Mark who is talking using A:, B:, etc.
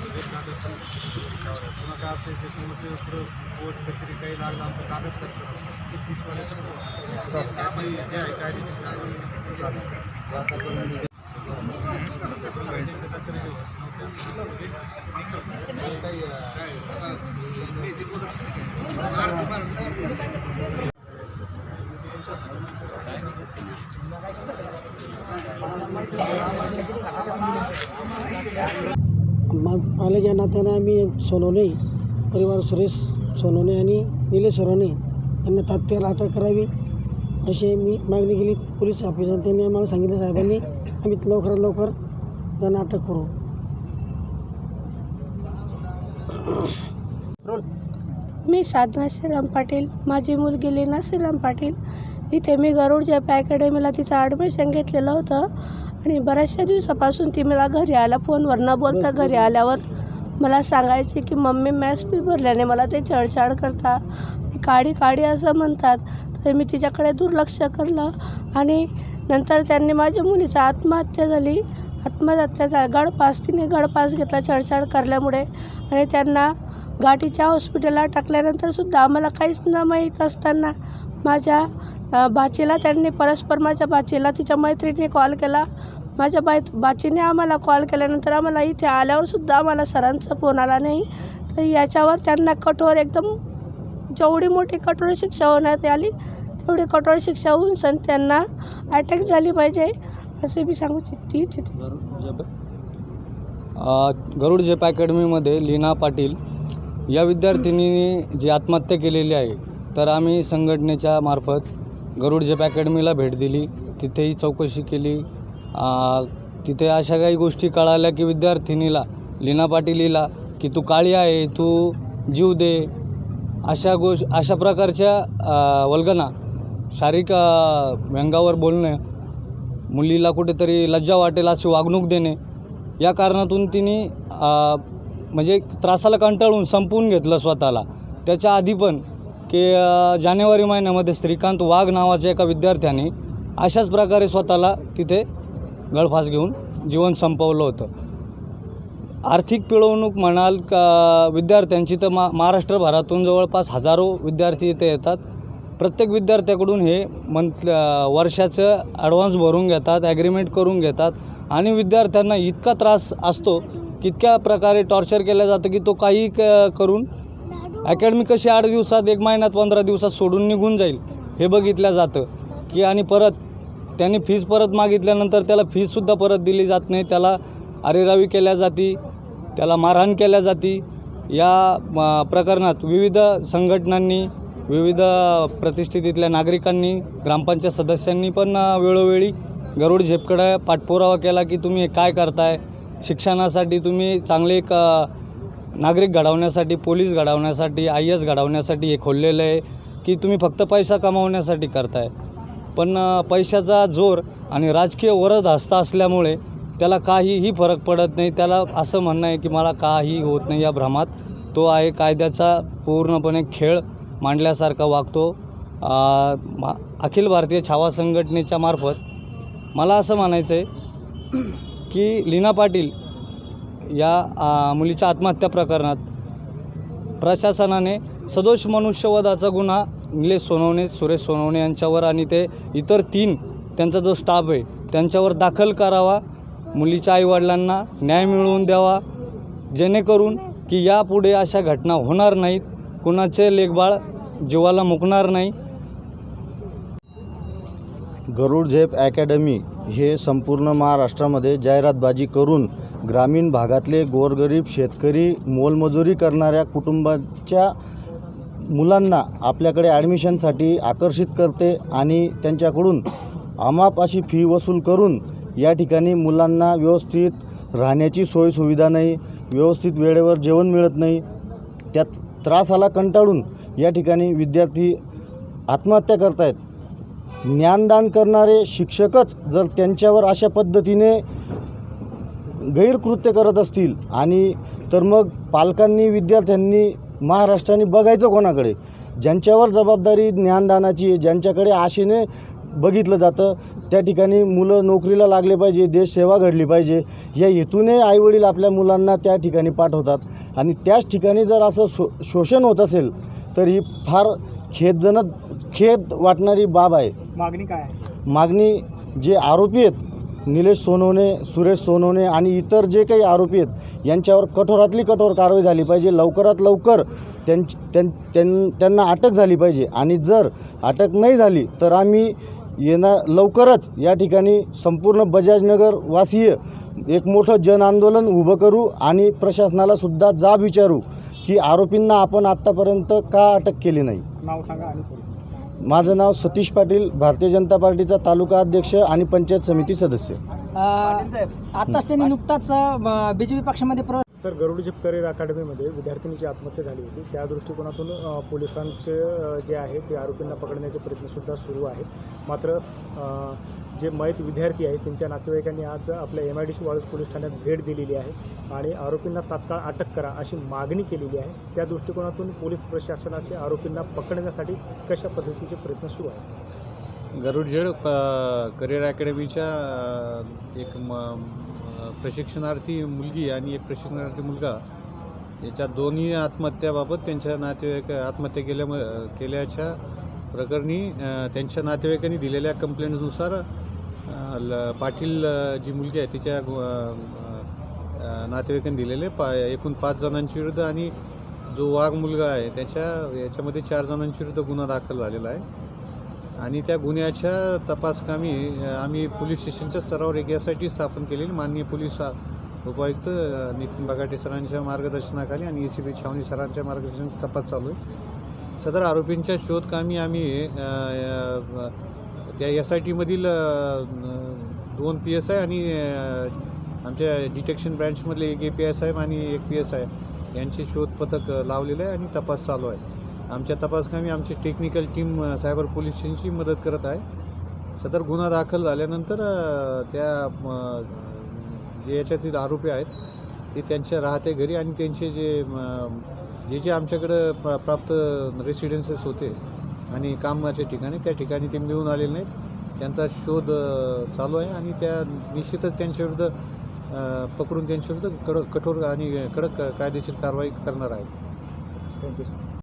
A: एक कागद पण पुन्हा काय असेल ते समोरचे पुढं कोर्ट कचेरी काही लागलं आमचं कागद खर्च ते पिशवाले सर्व आपली जे आहे
B: या नात्यानं आम्ही सोनवणे परिवार सुरेश सोनवणे आणि निलेश सोनवणे यांना तात्काळ अटक करावी अशी मी मागणी केली. पोलीस ऑफिसर त्यांनी आम्हाला सांगितलं साहेबांनी आम्ही लवकरात लवकर त्यांना अटक करू.
C: मी साधना श्रीराम पाटील माझी मुलगी लीना श्रीराम पाटील. इथे मी गरुड पॅकॅडमीला अकॅडमीला तिचं ॲडमिशन घेतलेलं होतं. आणि बऱ्याचशा दिवसापासून ती मला घरी आला फोनवर न बोलता घरी आल्यावर मला सांगायची की मम्मी मॅथ्स फी भरल्याने मला ते चढचाड करता. काढी काढी असं म्हणतात. तर मी तिच्याकडे दुर्लक्ष केलं आणि नंतर त्यांनी माझ्या मुलीची आत्महत्या झाली. आत्महत्या झा गडपास तिने गडपास घेतला चढचाड करल्यामुळे. आणि त्यांना घाटीच्या हॉस्पिटलला टाकल्यानंतर सुद्धा आम्हाला काहीच न माहीत असताना माझ्या बाचीला त्यांनी परस्पर माझ्या बाचीला तिच्या मैत्रिणीने कॉल केला. माझ्या बाई बाचीने आम्हाला कॉल केल्यानंतर आम्हाला इथे आल्यावरसुद्धा आम्हाला सरांचा फोन आला नाही. तर याच्यावर त्यांना कठोर एकदम जेवढी मोठी कठोर शिक्षा होण्यात आली तेवढी कठोर शिक्षा होऊन सण त्यांना अटॅक झाली पाहिजे असे मी सांगू इच्छित इच्छिते
D: गरुड जेप अकॅडमीमध्ये लीना पाटील या विद्यार्थिनीने जी आत्महत्या केलेली आहे तर आम्ही संघटनेच्या मार्फत गरुड जेप अकॅडमीला भेट दिली. तिथेही चौकशी केली. तिथे अशा काही गोष्टी कळाल्या की विद्यार्थिनीला लीना पाटील की तू काळी आहे तू जीव दे. अशा गोष्ट अशा प्रकारच्या वल्गना शारीरिक व्यंगावर बोलणं मुलीला कुठेतरी लज्जा वाटेल अशी वागणूक देणे या कारणातून तिने म्हणजे त्रासाला कंटाळून संपवून घेतलं स्वतःला. त्याच्या आधी पण की जानेवारी महिन्यामध्ये श्रीकांत वाघ नावाच्या एका विद्यार्थ्याने अशाच प्रकारे स्वतःला तिथे गळफास घेऊन जीवन संपवलं होतं. आर्थिक पिळवणूक म्हणाल का विद्यार्थ्यांची तर मा महाराष्ट्रभरातून जवळपास हजारो विद्यार्थी इथे येतात. प्रत्येक विद्यार्थ्याकडून हे मंथ वर्षाचं ॲडव्हान्स भरून घेतात ॲग्रीमेंट करून घेतात आणि विद्यार्थ्यांना इतका त्रास असतो की इतक्या प्रकारे टॉर्चर केलं जातं की तो काही क करून अकॅडमी कशी आठ दिवसात एक महिन्यात पंधरा दिवसात सोडून निघून जाईल हे बघितलं जातं. की आणि परत त्यांनी फीज परत मागितल्यानंतर त्याला फीजसुद्धा परत दिली जात नाही. त्याला अरेरावी केल्या जाती त्याला मारहाण केल्या जाती. या प्रकरणात विविध संघटनांनी विविध प्रतिष्ठितीतल्या नागरिकांनी ग्रामपंचायत सदस्यांनी पण वेळोवेळी गरुड झेपकडं पाठपुरावा केला की तुम्ही हे काय करताय? शिक्षणासाठी तुम्ही चांगले एक नागरिक घडवण्यासाठी पोलीस घडवण्यासाठी आय एस घडवण्यासाठी हे खोललेलं आहे की तुम्ही फक्त पैसा कमावण्यासाठी करताय. पण पैशाचा जोर आणि राजकीय वरद हस्ता असल्यामुळे त्याला काहीही फरक पडत नाही. त्याला असं म्हणणं आहे की मला काही होत नाही या भ्रमात. तो आहे कायद्याचा पूर्णपणे खेळ मांडल्यासारखा वागतो. अखिल भारतीय छावा संघटनेच्या मार्फत मला असं म्हणायचं आहे की लीना पाटील या मुलीच्या आत्महत्या प्रकरणात प्रशासनाने सदोष मनुष्यवधाचा गुन्हा निलेश सोनवणे सुरेश सोनवणे यांच्यावर आणि ते इतर तीन त्यांचा जो स्टाफ आहे त्यांच्यावर दाखल करावा मुलीच्या आईवडिलांना न्याय मिळवून द्यावा जेणेकरून की यापुढे अशा घटना होणार नाहीत कुणाचे लेखबाळ जीवाला मुकणार नाही.
E: गरुड झेप अकॅडमी हे संपूर्ण महाराष्ट्रामध्ये जाहिरातबाजी करून ग्रामीण भागातले गोरगरीब शेतकरी मोलमजुरी करणाऱ्या कुटुंबाच्या मुलांना आपल्याकडे ॲडमिशनसाठी आकर्षित करते आणि त्यांच्याकडून अमाप अशी फी वसूल करून या ठिकाणी मुलांना व्यवस्थित राहण्याची सोयसुविधा नाही व्यवस्थित वेळेवर जेवण मिळत नाही. त्यात त्रासाला कंटाळून या ठिकाणी विद्यार्थी आत्महत्या करतायत. ज्ञानदान करणारे शिक्षकच जर त्यांच्यावर अशा पद्धतीने गैरकृत्य करत असतील आणि तर मग पालकांनी विद्यार्थ्यांनी महाराष्ट्राने बघायचं कोणाकडे? ज्यांच्यावर जबाबदारी ज्ञानदानाची आहे ज्यांच्याकडे आशेने बघितलं जातं त्या ठिकाणी मुलं नोकरीला लागले पाहिजे देश सेवा घडली पाहिजे या हेतूने आईवडील आपल्या मुलांना त्या ठिकाणी पाठवतात. आणि त्याच ठिकाणी जर असं शो शोषण होत असेल तर ही फार खेदजनक खेद वाटणारी बाब आहे.
A: मागणी काय
E: मागणी जे आरोपी आहेत निलेश सोनवणे सुरेश सोनवणे आणि इतर जे काही आरोपी आहेत यांच्यावर कठोरातली कठोर कारवाई झाली पाहिजे. लवकरात लवकर त्यांची त्यां त्यां त्यांना अटक झाली पाहिजे. आणि जर अटक नाही झाली तर आम्ही येणार लवकरच या ठिकाणी संपूर्ण बजाजनगर वासीय एक मोठं जन आंदोलन उभं करू आणि प्रशासनाला सुद्धा जाब विचारू की आरोपींना आपण आत्तापर्यंत का अटक केली नाही?
A: नाव सांगा आणि
E: माझं नाव सतीश पाटील भारतीय जनता पार्टीचा तालुका अध्यक्ष आणि पंचायत समिती सदस्य.
B: आत्ताच त्यांनी नुकताच बीजेपी पक्षामध्ये प्रवेश
A: सर गरुड जिप करिअर अकॅडमीमध्ये विद्यार्थिनीची आत्महत्या झाली होती. त्या दृष्टिकोनातून पोलिसांचे जे आहे ते आरोपींना पकडण्याचे प्रयत्नसुद्धा सुरू आहेत. मात्र जे मयत विद्यार्थी आहेत त्यांच्या नातेवाईकांनी आज आपल्या M I D C Waluj police ठाण्यात भेट दिलेली आहे आणि आरोपींना तात्काळ अटक करा अशी मागणी केलेली आहे. त्या दृष्टिकोनातून पोलीस प्रशासनाचे आरोपींना पकडण्यासाठी कशा पद्धतीचे प्रयत्न सुरू आहेत?
F: गरुड झेड करिअर अकॅडमीच्या एक म- प्रशिक्षणार्थी मुलगी आणि एक प्रशिक्षणार्थी मुलगा याच्या दोन्ही आत्महत्याबाबत त्यांच्या नातेवाईक आत्महत्या केल्या केल्याच्या प्रकरणी त्यांच्या नातेवाईकांनी दिलेल्या कंप्लेंटनुसार ल पाटील जी मुलगी आहे तिच्या नातेवाईकांनी दिलेले पा एकूण पाच जणांच्या विरुद्ध आणि जो वाघ मुलगा आहे त्याच्या याच्यामध्ये चार जणांच्या विरुद्ध गुन्हा दाखल झालेला आहे. आणि त्या गुन्ह्याच्या तपासकामी आम्ही पोलीस स्टेशनच्या स्तरावर एक एस आय टी स्थापन केलेली माननीय पोलीस उपायुक्त नितीन बगाटे सरांच्या मार्गदर्शनाखाली आणि ए सी बी छावणी सरांच्या मार्गदर्शन तपास चालू आहे. सदर आरोपींच्या शोधकामी आम्ही त्या एस आय टीमधील दोन पी एस आय आणि आमच्या डिटेक्शन ब्रँचमधले एक ए पी एस आय आणि एक पी एस आय यांचे शोध पथक लावलेलं आहे आणि तपास चालू आहे. आमच्या तपासकामी आमची टेक्निकल टीम सायबर पोलीस स्टेशनची मदत करत आहे. सदर गुन्हा दाखल झाल्यानंतर त्या जे याच्यातील आरोपी आहेत ते त्यांच्या राहते घरी आणि त्यांचे जे जे जे आमच्याकडं प्रा प्राप्त रेसिडेन्सेस होते आणि कामाच्या ठिकाणी त्या ठिकाणी ते मिळून आलेले नाहीत. त्यांचा शोध चालू आहे आणि त्या निश्चितच त्यांच्याविरुद्ध पकडून त्यांच्याविरुद्ध कडक कठोर आणि कडक कायदेशीर कारवाई करणार आहेत.
A: Thank you sir